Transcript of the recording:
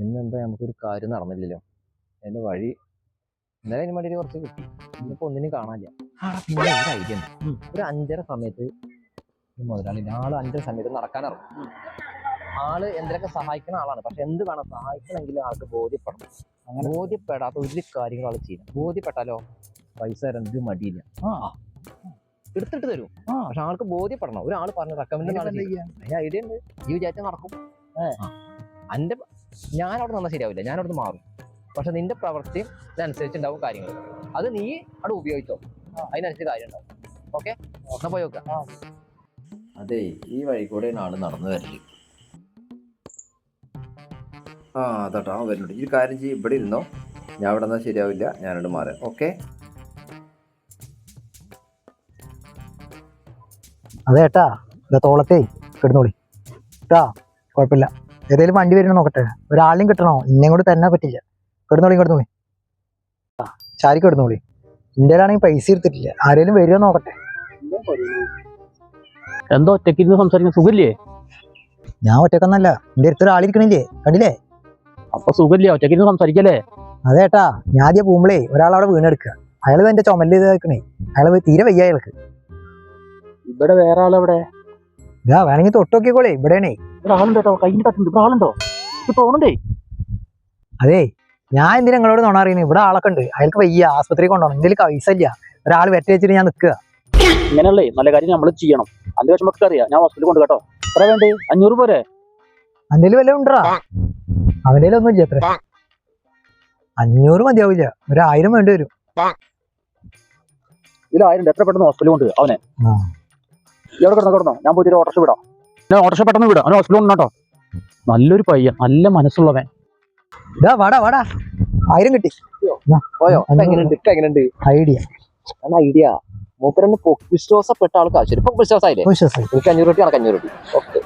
ഇന്നെന്താ നമുക്കൊരു കാര്യം നടന്നില്ലല്ലോ. അതിന്റെ വഴി ഇന്നലെ അതിന് വേണ്ടി കുറച്ച് കിട്ടി. ഇന്നിപ്പോ ഒന്നിനും കാണാനില്ല. പിന്നെ ഒരു ഐഡിയ ഉണ്ട്. ഒരു അഞ്ചര സമയത്ത് മുതലാളി ആൾ അഞ്ചര സമയത്ത് നടക്കാനിറങ്ങും. ആൾ എന്തിനൊക്കെ സഹായിക്കുന്ന ആളാണ്. പക്ഷെ എന്ത് വേണം? സഹായിക്കണമെങ്കിൽ ആൾക്ക് ബോധ്യപ്പെടണം. അങ്ങനെ? ബോധ്യപ്പെടാത്ത ഒരു കാര്യങ്ങൾ ആൾ ചെയ്യണം. ബോധ്യപ്പെട്ടാലോ? പൈസ എന്ത് മടിയില്ല. എടുത്തിട്ട് തരും. പക്ഷെ ആൾക്ക് ബോധ്യപ്പെടണം. ഒരാൾ പറഞ്ഞ റെക്കമെൻഡ് ഐഡിയ ഉണ്ട്. ഈ വിചാരിച്ചാൽ നടക്കും. എന്റെ ഞാൻ അവിടെ നിന്നാൽ ശരിയാവില്ല. ഞാൻ അവിടെ മാറും. പക്ഷെ നിന്റെ പ്രവൃത്തി ഇതനുസരിച്ച് ഉണ്ടാവും കാര്യങ്ങൾ അത് നീ അവിടെ ഉപയോഗിച്ചോ. അതിനനുസരിച്ച് കാര്യം ഉണ്ടാവും ഓക്കെ എന്നാ പോയി നോക്കാം. അതെ ഈ വഴി കൂടെ ആൾ നടന്നു വരൽ. ആ അതാട്ടോ. ആ വരുന്നുണ്ട്. ഈ കാര്യം ചെയ്യും. ഇവിടെ ഇരുന്നോ. ഞാൻ ഇവിടെ നിന്നാൽ ശരിയാവില്ല. ഞാനോട് മാറാം. ഓക്കെ അതെ ഏട്ടാ. ഇത് തോളത്തേ കിടന്നോളി. കേട്ടാ കുഴപ്പമില്ല. ഏതെങ്കിലും വണ്ടി വരുന്ന നോക്കട്ടെ. ഒരാളിനും കിട്ടണോ? ഇന്നേം കൂടി തന്നെ പറ്റില്ല. കിടന്നോളി കിടന്നോളി. ആ ചാരി കിടന്നോളി. ആണെങ്കിൽ പൈസ എടുത്തിട്ടില്ല. ആരെങ്കിലും വരുമോ നോക്കട്ടെ. എന്തോ ഒറ്റയ്ക്ക് ഇരുന്ന് സംസാരിക്കുന്ന സുഖല്ലേ? ഞാൻ ഒറ്റക്കൊന്നല്ല. എന്റെ അടുത്ത് ഒരാളിരിക്കണില്ലേ കണ്ടില്ലേ? അപ്പൊ സുഖല്ലേ? ഒറ്റയ്ക്ക് ഇരുന്ന് സംസാരിക്കല്ലേ? അതെ ഏട്ടാ. ഞാൻ ആദ്യം പോകുമ്പോഴേ ഒരാളവിടെ വീണെടുക്കുക അയാൾ എന്റെ ചുമൽ ഇതാക്കണേ അയാൾ തീരെ വയ്യ അയാൾക്ക്. ഇവിടെ വേറെ ആളെവിടെ? ഇതാ വേണമെങ്കിൽ തൊട്ട് നോക്കിക്കോളേ ഇവിടെയാണേ ഇവിടെ ആളുണ്ടോ കേട്ടോ കയ്യിൽ തട്ടുണ്ട് ഇവിടെ ആളുണ്ടോ ഇത് തോന്നണ്ടേ അതെ ഞാൻ എന്തിനാ നിങ്ങളോട് നോണ അറിയുന്നത് ഇവിടെ ആളൊക്കെ ഉണ്ട്. അയാൾക്ക് വയ്യ. ആസ്പത്രി കൊണ്ടുപോകണം. എന്തെങ്കിലും പൈസ ഇല്ല. ഒരാൾ വെറ്റ വെച്ചിട്ട് ഞാൻ നിൽക്കുക. ഇങ്ങനെയല്ലേ? നല്ല കാര്യം നമ്മൾ ചെയ്യണം. അന്റെ വിഷമൊക്കെ അറിയാം. ഞാൻ ഹോസ്പിറ്റലിൽ കൊണ്ട് കേട്ടോ. എത്ര വേണ്ടേ? അഞ്ഞൂറ് പോരെ? അന്റെ വല്ല ഉണ്ടാ? അവന്റെ ഒന്നും ഇല്ല എത്ര അഞ്ഞൂറ് മതിയാവില്ല. ഒരായിരം വേണ്ടി വരും. ഇതിലായിരം എത്ര പെട്ടെന്ന് ഹോസ്പിറ്റലിൽ കൊണ്ട് അവനെ. എവിടെ കിടന്നോ കിടന്നോ. ഞാൻ പോയിട്ട് ഓട്ടോഷ വിടാം. ഞാൻ ഓട്ടോഷ പെട്ടെന്ന് വിടാം. അവൻ ഹോസ്പിറ്റലിൽ ഉണ്ടോ നല്ലൊരു പയ്യൻ നല്ല മനസ്സുള്ളവൻ. ഇതാ വാടാ വാടാ. ആയിരം കിട്ടി. പോയോ? എങ്ങനെയുണ്ട്? എങ്ങനെയുണ്ട്? ഐഡിയ. ഐഡിയ. മൂപ്പരന്ന് വിശ്വാസപ്പെട്ട ആൾക്ക്. ആവശ്യം ഇപ്പൊ വിശ്വാസമായില്ലേ? വിശ്വാസം എനിക്ക് അഞ്ഞൂറ് രൂപ അഞ്ഞൂറ് രൂപ ഓക്കെ.